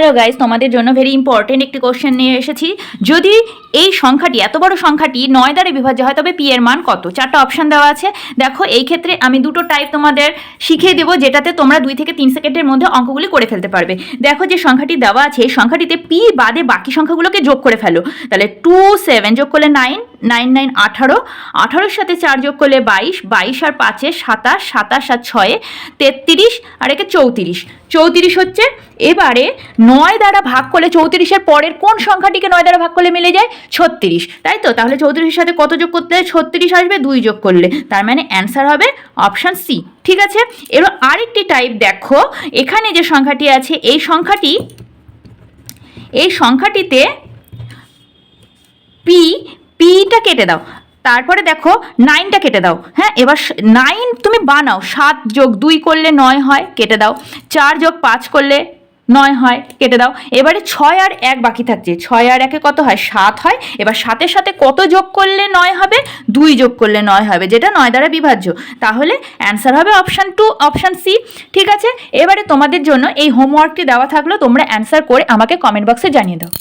Hello guys তোমাদের জন্য very important একটি কোশ্চেন নিয়ে এসেছি। যদি এই সংখ্যাটি, এত বড় সংখ্যাটি নয় দ্বারা বিভাজ্য হয়, তবে পি এর মান কত? চারটা অপশন দেওয়া আছে। দেখো, এই ক্ষেত্রে আমি দুটো টাইপ তোমাদের শিখিয়ে দেবো, যেটাতে তোমরা দুই থেকে তিন সেকেন্ডের মধ্যে অঙ্কগুলি করে ফেলতে পারবে। দেখো যে সংখ্যাটি দেওয়া আছে সংখ্যাটিতে পি বাদে বাকি সংখ্যাগুলোকে যোগ করে ফেলো। তাহলে টু সেভেন যোগ করলে নাইন নাইন নাইন আঠারো, আঠারোর সাথে চার যোগ করলে বাইশ বাইশ আর পাঁচে সাতাশ সাতাশ আর ছয়ে তেত্রিশ আর একে চৌত্রিশ। চৌত্রিশ হচ্ছে এবারে নয় দ্বারা ভাগ করলে চৌত্রিশের পরের কোন সংখ্যাটিকে নয় দ্বারা ভাগ করলে মিলে যায়? ছত্রিশ। তাই তো? তাহলে চৌত্রিশের সাথে কত যোগ করতে ছত্রিশ আসবে দুই যোগ করলে। তার মানে অ্যান্সার হবে অপশান সি ঠিক আছে? এবার আরেকটি টাইপ দেখো। এখানে যে সংখ্যাটি আছে, এই সংখ্যাটি, এই সংখ্যাটিতে পি পিটা কেটে দাও। তারপরে দেখো নাইনটা কেটে দাও। হ্যাঁ এবার নাইন তুমি বানাও। সাত যোগ দুই করলে নয় হয়, কেটে দাও। চার যোগ পাঁচ করলে নয় হয়, কেটে দাও। এবারে ছয় আর এক বাকি থাকছে। ছয় আর একে কত হয়? সাত হয়। এবার সাতের সাথে কত যোগ করলে নয় হবে? দুই যোগ করলে নয় হবে, যেটা নয় দ্বারা বিভাজ্য। তাহলে অ্যান্সার হবে অপশান টু অপশান সি ঠিক আছে? এবারে তোমাদের জন্য এই হোমওয়ার্কটি দেওয়া থাকল। তোমরা অ্যান্সার করে আমাকে কমেন্ট বক্সে জানিয়ে দাও।